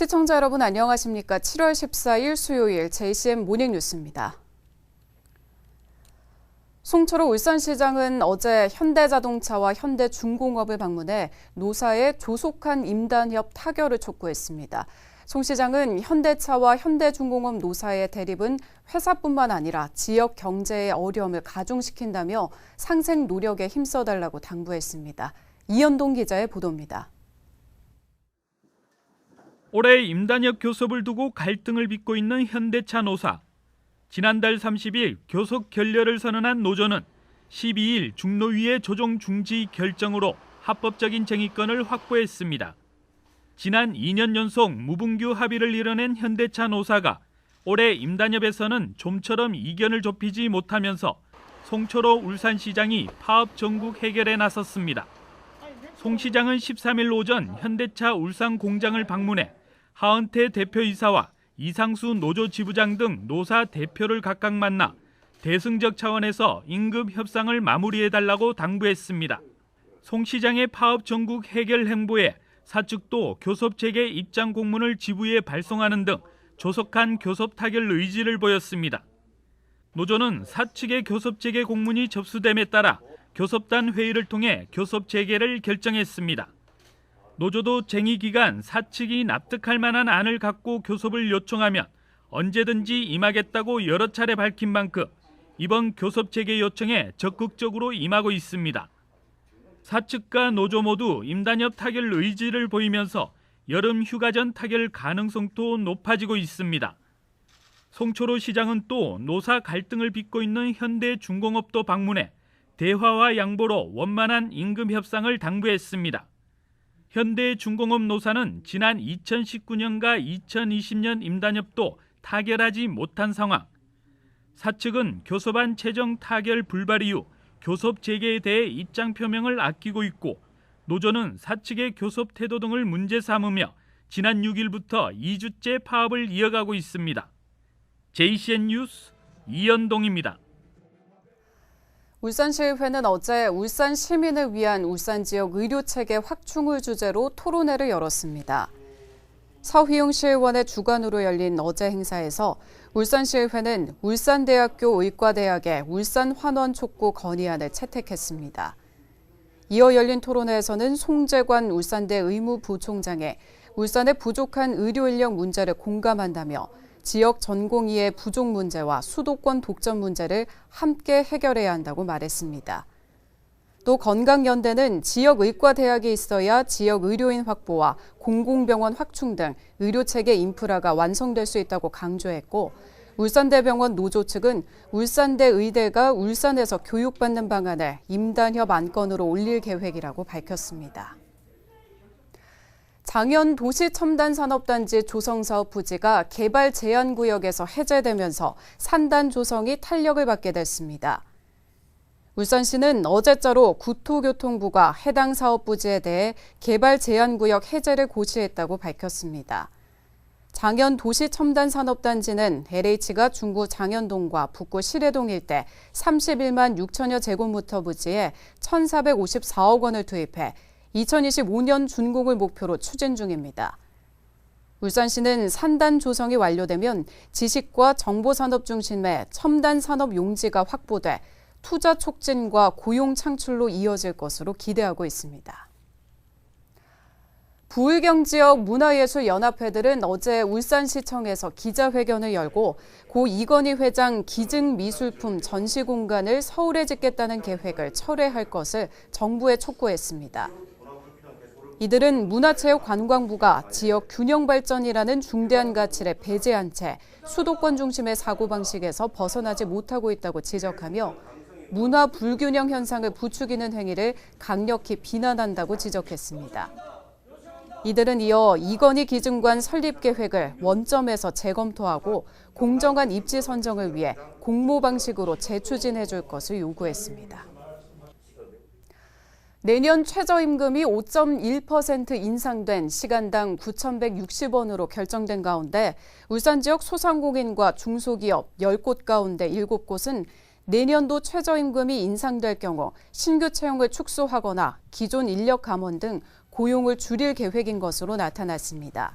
시청자 여러분 안녕하십니까? 7월 14일 수요일 JCM 모닝 뉴스입니다. 송철호 울산시장은 어제 현대자동차와 현대중공업을 방문해 노사의 조속한 임단협 타결을 촉구했습니다. 송 시장은 현대차와 현대중공업 노사의 대립은 회사뿐만 아니라 지역 경제의 어려움을 가중시킨다며 상생 노력에 힘써달라고 당부했습니다. 이현동 기자의 보도입니다. 올해 임단협 교섭을 두고 갈등을 빚고 있는 현대차 노사. 지난달 30일 교섭 결렬을 선언한 노조는 12일 중노위의 조정 중지 결정으로 합법적인 쟁의권을 확보했습니다. 지난 2년 연속 무분규 합의를 이뤄낸 현대차 노사가 올해 임단협에서는 좀처럼 이견을 좁히지 못하면서 송철호 울산시장이 파업 전국 해결에 나섰습니다. 송 시장은 13일 오전 현대차 울산 공장을 방문해 하은태 대표이사와 이상수 노조 지부장 등 노사 대표를 각각 만나 대승적 차원에서 임금 협상을 마무리해달라고 당부했습니다. 송 시장의 파업 전국 해결 행보에 사측도 교섭 체계 입장 공문을 지부에 발송하는 등 조속한 교섭 타결 의지를 보였습니다. 노조는 사측의 교섭 체계 공문이 접수됨에 따라 교섭단 회의를 통해 교섭 재개를 결정했습니다. 노조도 쟁의 기간 사측이 납득할 만한 안을 갖고 교섭을 요청하면 언제든지 임하겠다고 여러 차례 밝힌 만큼 이번 교섭 재개 요청에 적극적으로 임하고 있습니다. 사측과 노조 모두 임단협 타결 의지를 보이면서 여름 휴가 전 타결 가능성도 높아지고 있습니다. 송초로 시장은 또 노사 갈등을 빚고 있는 현대 중공업도 방문해 대화와 양보로 원만한 임금 협상을 당부했습니다. 현대중공업 노사는 지난 2019년과 2020년 임단협도 타결하지 못한 상황. 사측은 교섭안 최종 타결 불발 이후 교섭 재개에 대해 입장 표명을 아끼고 있고 노조는 사측의 교섭 태도 등을 문제 삼으며 지난 6일부터 2주째 파업을 이어가고 있습니다. JCN 뉴스 이연동입니다. 울산시의회는 어제 울산 시민을 위한 울산 지역 의료 체계 확충을 주제로 토론회를 열었습니다. 서휘용 시의원의 주관으로 열린 어제 행사에서 울산시의회는 울산대학교 의과대학의 울산 환원 촉구 건의안을 채택했습니다. 이어 열린 토론회에서는 송재관 울산대 의무부총장의 울산의 부족한 의료 인력 문제를 공감한다며 지역 전공의의 부족 문제와 수도권 독점 문제를 함께 해결해야 한다고 말했습니다. 또 건강연대는 지역 의과대학이 있어야 지역 의료인 확보와 공공병원 확충 등 의료체계 인프라가 완성될 수 있다고 강조했고 울산대병원 노조 측은 울산대 의대가 울산에서 교육받는 방안을 임단협 안건으로 올릴 계획이라고 밝혔습니다. 장현 도시첨단산업단지 조성사업 부지가 개발 제한구역에서 해제되면서 산단 조성이 탄력을 받게 됐습니다. 울산시는 어제자로 국토교통부가 해당 사업 부지에 대해 개발 제한구역 해제를 고시했다고 밝혔습니다. 장현 도시첨단산업단지는 LH가 중구 장현동과 북구 시래동 일대 31만 6천여 제곱미터 부지에 1,454억 원을 투입해 2025년 준공을 목표로 추진 중입니다. 울산시는 산단 조성이 완료되면 지식과 정보산업 중심의 첨단 산업 용지가 확보돼 투자 촉진과 고용 창출로 이어질 것으로 기대하고 있습니다. 부의경 지역 문화예술연합회들은 어제 울산시청에서 기자회견을 열고 고 이건희 회장 기증미술품 전시 공간을 서울에 짓겠다는 계획을 철회할 것을 정부에 촉구했습니다. 이들은 문화체육관광부가 지역 균형 발전이라는 중대한 가치를 배제한 채 수도권 중심의 사고방식에서 벗어나지 못하고 있다고 지적하며 문화 불균형 현상을 부추기는 행위를 강력히 비난한다고 지적했습니다. 이들은 이어 이건희 기증관 설립 계획을 원점에서 재검토하고 공정한 입지 선정을 위해 공모 방식으로 재추진해 줄 것을 요구했습니다. 내년 최저임금이 5.1% 인상된 시간당 9,160원으로 결정된 가운데 울산 지역 소상공인과 중소기업 10곳 가운데 7곳은 내년도 최저임금이 인상될 경우 신규 채용을 축소하거나 기존 인력 감원 등 고용을 줄일 계획인 것으로 나타났습니다.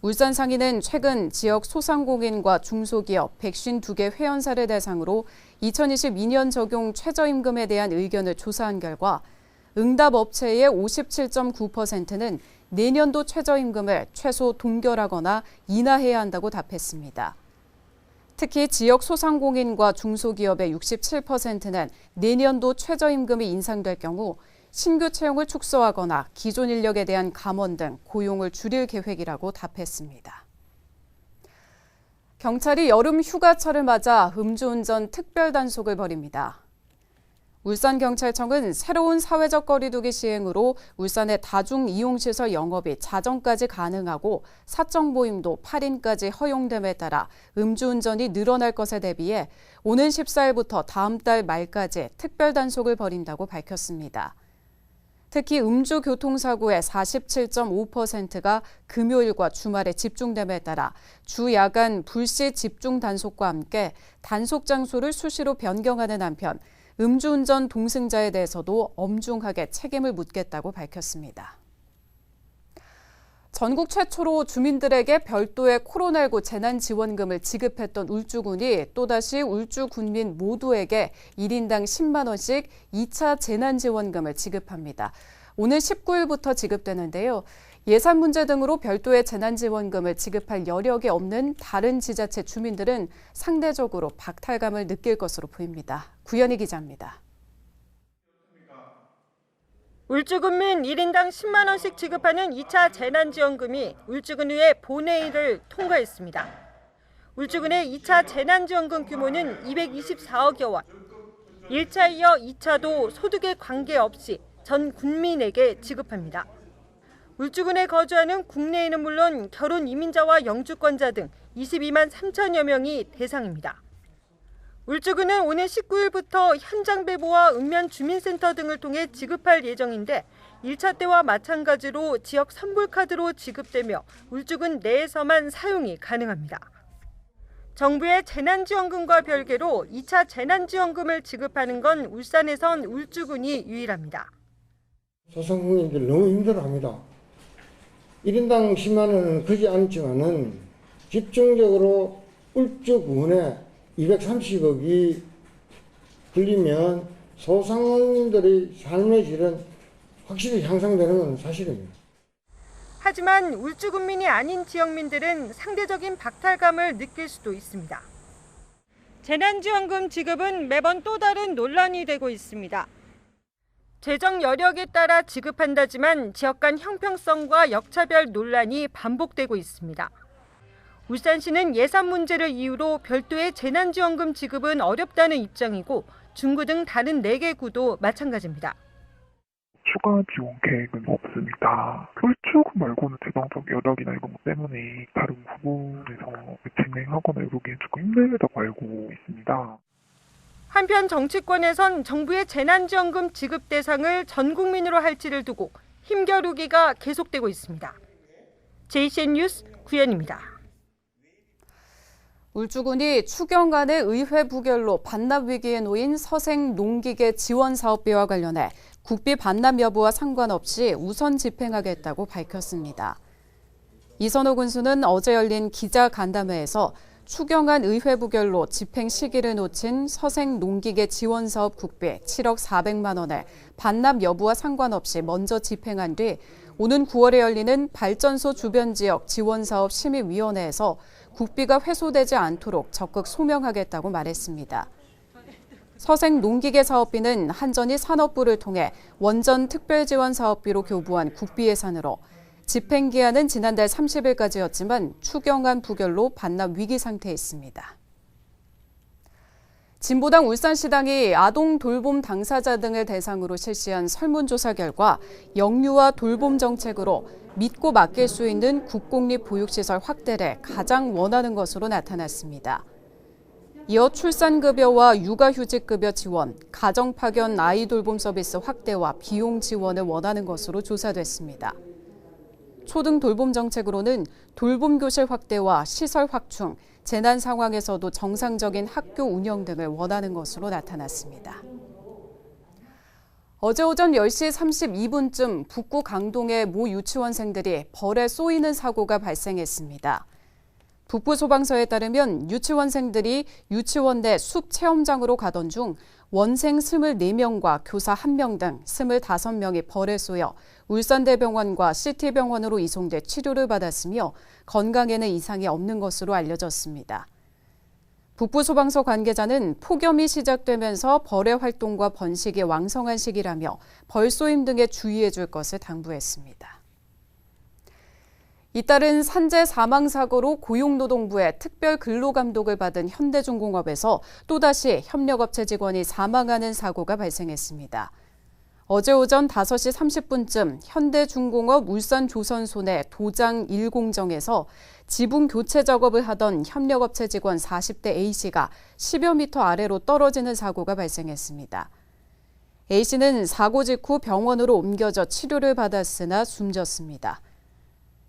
울산 상인은 최근 지역 소상공인과 중소기업 152개 회원사를 대상으로 2022년 적용 최저임금에 대한 의견을 조사한 결과 응답 업체의 57.9%는 내년도 최저임금을 최소 동결하거나 인하해야 한다고 답했습니다. 특히 지역 소상공인과 중소기업의 67%는 내년도 최저임금이 인상될 경우 신규 채용을 축소하거나 기존 인력에 대한 감원 등 고용을 줄일 계획이라고 답했습니다. 경찰이 여름 휴가철을 맞아 음주운전 특별 단속을 벌입니다. 울산경찰청은 새로운 사회적 거리두기 시행으로 울산의 다중이용시설 영업이 자정까지 가능하고 사적 모임도 8인까지 허용됨에 따라 음주운전이 늘어날 것에 대비해 오는 14일부터 다음 달 말까지 특별 단속을 벌인다고 밝혔습니다. 특히 음주 교통사고의 47.5%가 금요일과 주말에 집중됨에 따라 주 야간 불시 집중 단속과 함께 단속 장소를 수시로 변경하는 한편 음주운전 동승자에 대해서도 엄중하게 책임을 묻겠다고 밝혔습니다. 전국 최초로 주민들에게 별도의 코로나19 재난지원금을 지급했던 울주군이 또다시 울주 군민 모두에게 1인당 10만 원씩 2차 재난지원금을 지급합니다. 오늘 19일부터 지급되는데요. 예산 문제 등으로 별도의 재난지원금을 지급할 여력이 없는 다른 지자체 주민들은 상대적으로 박탈감을 느낄 것으로 보입니다. 구현희 기자입니다. 울주군민 1인당 10만 원씩 지급하는 2차 재난지원금이 울주군의회 본회의를 통과했습니다. 울주군의 2차 재난지원금 규모는 224억여 원. 1차 이어 2차도 소득에 관계없이 전 국민에게 지급합니다. 울주군에 거주하는 국내인은 물론 결혼 이민자와 영주권자 등 22만 3천여 명이 대상입니다. 울주군은 오늘 19일부터 현장 배부와 읍면 주민센터 등을 통해 지급할 예정인데 1차 때와 마찬가지로 지역 선불카드로 지급되며 울주군 내에서만 사용이 가능합니다. 정부의 재난지원금과 별개로 2차 재난지원금을 지급하는 건 울산에선 울주군이 유일합니다. 소상공인들 너무 힘들어합니다. 1인당 10만 원은 크지 않지만은 집중적으로 울주군에 230억이 불리면 소상공인들의 삶의 질은 확실히 향상되는 건 사실입니다. 하지만 울주군민이 아닌 지역민들은 상대적인 박탈감을 느낄 수도 있습니다. 재난지원금 지급은 매번 또 다른 논란이 되고 있습니다. 재정 여력에 따라 지급한다지만 지역 간 형평성과 역차별 논란이 반복되고 있습니다. 울산시는 예산 문제를 이유로 별도의 재난지원금 지급은 어렵다는 입장이고 중구 등 다른 4개 구도 마찬가지입니다. 추가 지원 계획은 없습니다. 울주군 말고는 재정적 여력이나 이런 것 때문에 다른 부분에서 진행하거나 이러기엔 조금 힘들다고 알고 있습니다. 한편 정치권에선 정부의 재난지원금 지급 대상을 전 국민으로 할지를 두고 힘겨루기가 계속되고 있습니다. JCN 뉴스 구현입니다. 울주군이 추경안의 의회 부결로 반납 위기에 놓인 서생 농기계 지원 사업비와 관련해 국비 반납 여부와 상관없이 우선 집행하겠다고 밝혔습니다. 이선호 군수는 어제 열린 기자 간담회에서 추경안 의회 부결로 집행 시기를 놓친 서생 농기계 지원 사업 국비 7억 400만 원을 반납 여부와 상관없이 먼저 집행한 뒤 오는 9월에 열리는 발전소 주변 지역 지원 사업 심의위원회에서 국비가 회수되지 않도록 적극 소명하겠다고 말했습니다. 서생 농기계 사업비는 한전이 산업부를 통해 원전 특별지원 사업비로 교부한 국비 예산으로 집행 기한은 지난달 30일까지였지만 추경안 부결로 반납 위기 상태에 있습니다. 진보당 울산시당이 아동 돌봄 당사자 등을 대상으로 실시한 설문조사 결과 영유아 돌봄 정책으로 믿고 맡길 수 있는 국공립 보육시설 확대를 가장 원하는 것으로 나타났습니다. 이어 출산급여와 육아휴직급여 지원, 가정파견 아이 돌봄 서비스 확대와 비용 지원을 원하는 것으로 조사됐습니다. 초등 돌봄 정책으로는 돌봄 교실 확대와 시설 확충, 재난 상황에서도 정상적인 학교 운영 등을 원하는 것으로 나타났습니다. 어제 오전 10시 32분쯤 북구 강동의 모 유치원생들이 벌에 쏘이는 사고가 발생했습니다. 북부 소방서에 따르면 유치원생들이 유치원 내 숲 체험장으로 가던 중 원생 24명과 교사 1명 등 25명이 벌에 쏘여 울산대병원과 CT병원으로 이송돼 치료를 받았으며 건강에는 이상이 없는 것으로 알려졌습니다. 북부소방서 관계자는 폭염이 시작되면서 벌의 활동과 번식이 왕성한 시기라며 벌쏘임 등에 주의해 줄 것을 당부했습니다. 잇따른 산재 사망 사고로 고용노동부의 특별 근로 감독을 받은 현대중공업에서 또다시 협력업체 직원이 사망하는 사고가 발생했습니다. 어제 오전 5시 30분쯤 현대중공업 울산조선소 내 도장 1공정에서 지붕 교체 작업을 하던 협력업체 직원 40대 A씨가 10여 미터 아래로 떨어지는 사고가 발생했습니다. A씨는 사고 직후 병원으로 옮겨져 치료를 받았으나 숨졌습니다.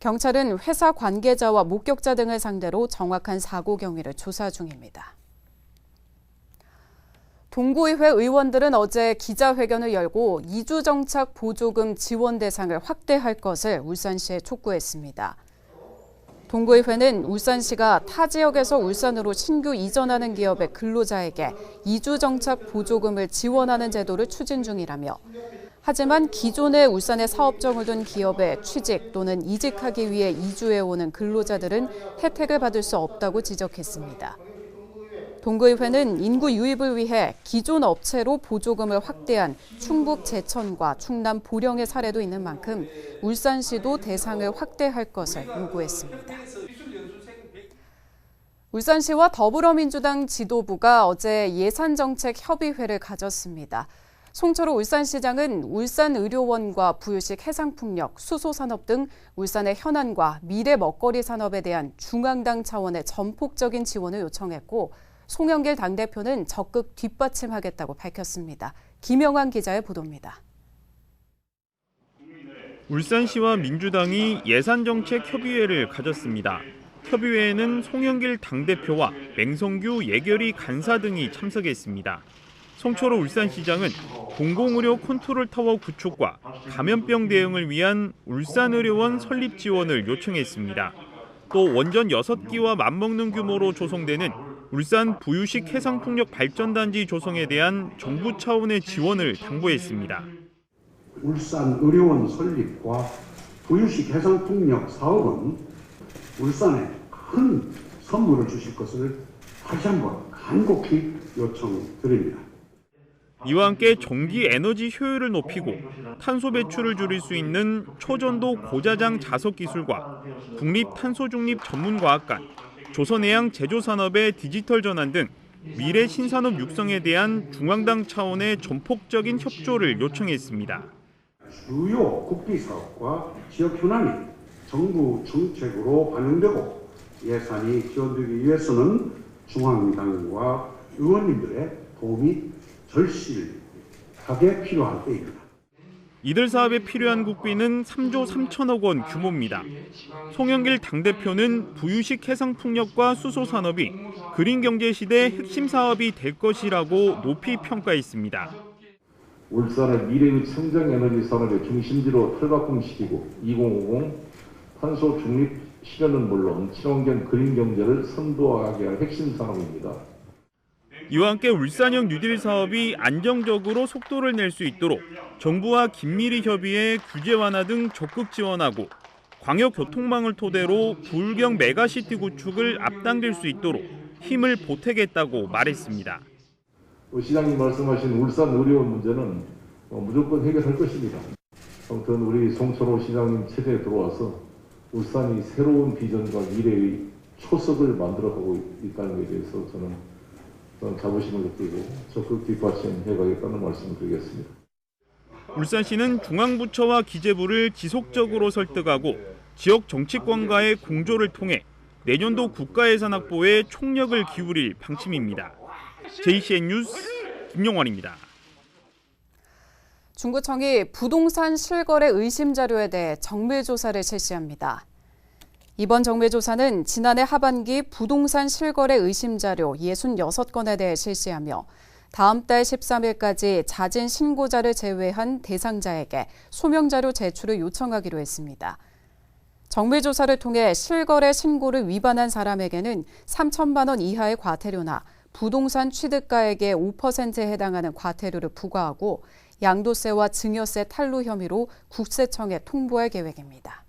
경찰은 회사 관계자와 목격자 등을 상대로 정확한 사고 경위를 조사 중입니다. 동구의회 의원들은 어제 기자회견을 열고 이주 정착 보조금 지원 대상을 확대할 것을 울산시에 촉구했습니다. 동구의회는 울산시가 타 지역에서 울산으로 신규 이전하는 기업의 근로자에게 이주 정착 보조금을 지원하는 제도를 추진 중이라며 하지만 기존에 울산에 사업장을 둔 기업에 취직 또는 이직하기 위해 이주해 오는 근로자들은 혜택을 받을 수 없다고 지적했습니다. 동구의회는 인구 유입을 위해 기존 업체로 보조금을 확대한 충북 제천과 충남 보령의 사례도 있는 만큼 울산시도 대상을 확대할 것을 요구했습니다. 울산시와 더불어민주당 지도부가 어제 예산정책협의회를 가졌습니다. 송철호 울산시장은 울산의료원과 부유식 해상풍력, 수소산업 등 울산의 현안과 미래 먹거리 산업에 대한 중앙당 차원의 전폭적인 지원을 요청했고 송영길 당대표는 적극 뒷받침하겠다고 밝혔습니다. 김영환 기자의 보도입니다. 울산시와 민주당이 예산정책협의회를 가졌습니다. 협의회에는 송영길 당대표와 맹성규 예결위 간사 등이 참석했습니다. 송철호 울산시장은 공공의료 컨트롤타워 구축과 감염병 대응을 위한 울산의료원 설립 지원을 요청했습니다. 또 원전 6기와 맞먹는 규모로 조성되는 울산 부유식 해상풍력 발전단지 조성에 대한 정부 차원의 지원을 당부했습니다. 울산 의료원 설립과 부유식 해상풍력 사업은 울산에 큰 선물을 주실 것을 다시 한번 간곡히 요청드립니다. 이와 함께 전기 에너지 효율을 높이고 탄소 배출을 줄일 수 있는 초전도 고자장 자석 기술과 국립 탄소 중립 전문 과학관, 조선해양 제조산업의 디지털 전환 등 미래 신산업 육성에 대한 중앙당 차원의 전폭적인 협조를 요청했습니다. 주요 국비 사업과 지역 현안이 정부 정책으로 반영되고 예산이 지원되기 위해서는 중앙당과 의원님들의 도움이 절실하게 필요할 때입니다. 이들 사업에 필요한 국비는 3조 3천억 원 규모입니다. 송영길 당대표는 부유식 해상풍력과 수소산업이 그린 경제 시대 핵심 사업이 될 것이라고 높이 평가했습니다. 울산을 미래의 청정 에너지 산업의 중심지로 탈바꿈시키고 2050 탄소 중립 실현은 물론 친환경 그린 경제를 선도하게 할 핵심 산업입니다. 이와 함께 울산형 뉴딜 사업이 안정적으로 속도를 낼 수 있도록 정부와 긴밀히 협의해 규제 완화 등 적극 지원하고 광역 교통망을 토대로 불경 메가시티 구축을 앞당길 수 있도록 힘을 보태겠다고 말했습니다. 또 시장님 말씀하신 울산 의료원 문제는 어, 무조건 해결할 것입니다. 아무튼 우리 송철호 시장님 체제에 들어와서 울산이 새로운 비전과 미래의 초석을 만들어가고 있다는 것에 대해서 저는 저는 자부심을 느끼고 적극 뒷받침해 가겠다는 말씀을 드리겠습니다. 울산시는 중앙부처와 기재부를 지속적으로 설득하고 지역 정치권과의 공조를 통해 내년도 국가예산 확보에 총력을 기울일 방침입니다. JCN 뉴스 김용환입니다. 중구청이 부동산 실거래 의심 자료에 대해 정밀 조사를 실시합니다. 이번 정밀 조사는 지난해 하반기 부동산 실거래 의심 자료 66건에 대해 실시하며 다음 달 13일까지 자진 신고자를 제외한 대상자에게 소명자료 제출을 요청하기로 했습니다. 정밀조사를 통해 실거래 신고를 위반한 사람에게는 3천만 원 이하의 과태료나 부동산 취득가액의 5%에 해당하는 과태료를 부과하고 양도세와 증여세 탈루 혐의로 국세청에 통보할 계획입니다.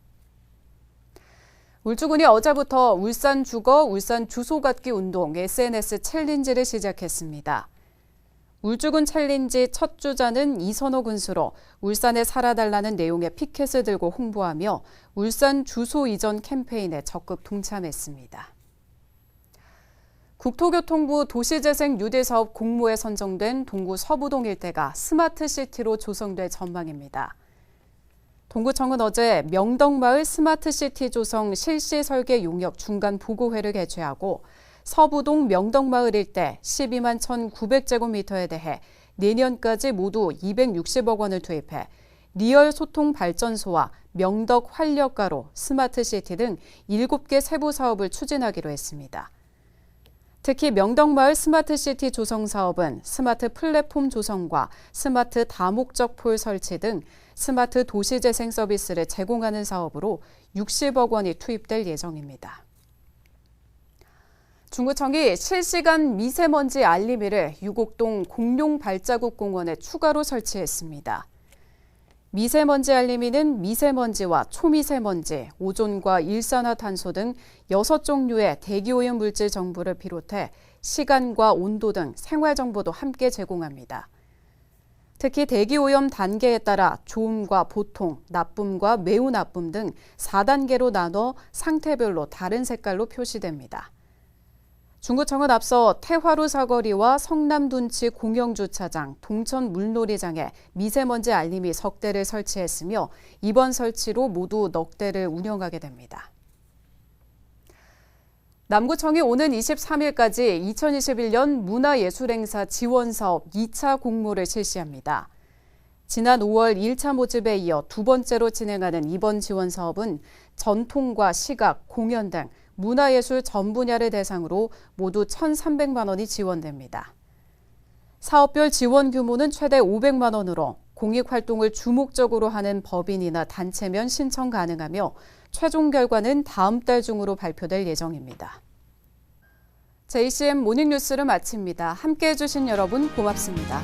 울주군이 어제부터 울산 주거, 울산 주소 갖기 운동 SNS 챌린지를 시작했습니다. 울주군 챌린지 첫 주자는 이선호 군수로 울산에 살아달라는 내용의 피켓을 들고 홍보하며 울산 주소 이전 캠페인에 적극 동참했습니다. 국토교통부 도시재생 뉴딜 사업 공모에 선정된 동구 서부동 일대가 스마트시티로 조성될 전망입니다. 동구청은 어제 명덕마을 스마트시티 조성 실시 설계 용역 중간 보고회를 개최하고 서부동 명덕마을 일대 12만 1,900제곱미터에 대해 내년까지 모두 260억 원을 투입해 리얼 소통 발전소와 명덕 활력가로 스마트시티 등 7개 세부 사업을 추진하기로 했습니다. 특히 명덕마을 스마트시티 조성 사업은 스마트 플랫폼 조성과 스마트 다목적 폴 설치 등 스마트 도시재생 서비스를 제공하는 사업으로 60억 원이 투입될 예정입니다. 중구청이 실시간 미세먼지 알림이를 유곡동 공룡 발자국 공원에 추가로 설치했습니다. 미세먼지 알림이는 미세먼지와 초미세먼지, 오존과 일산화탄소 등 6종류의 대기오염 물질 정보를 비롯해 시간과 온도 등 생활 정보도 함께 제공합니다. 특히 대기오염 단계에 따라 좋음과 보통, 나쁨과 매우 나쁨 등 4단계로 나눠 상태별로 다른 색깔로 표시됩니다. 중구청은 앞서 태화루 사거리와 성남둔치 공영주차장, 동천 물놀이장에 미세먼지 알림이 석 대를 설치했으며 이번 설치로 모두 넉 대를 운영하게 됩니다. 남구청이 오는 23일까지 2021년 문화예술행사 지원사업 2차 공모를 실시합니다. 지난 5월 1차 모집에 이어 두 번째로 진행하는 이번 지원 사업은 전통과 시각, 공연 등 문화예술 전 분야를 대상으로 모두 1,300만 원이 지원됩니다. 사업별 지원 규모는 최대 500만 원으로 공익 활동을 주목적으로 하는 법인이나 단체면 신청 가능하며 최종 결과는 다음 달 중으로 발표될 예정입니다. JCM 모닝뉴스를 마칩니다. 함께 해 주신 여러분 고맙습니다.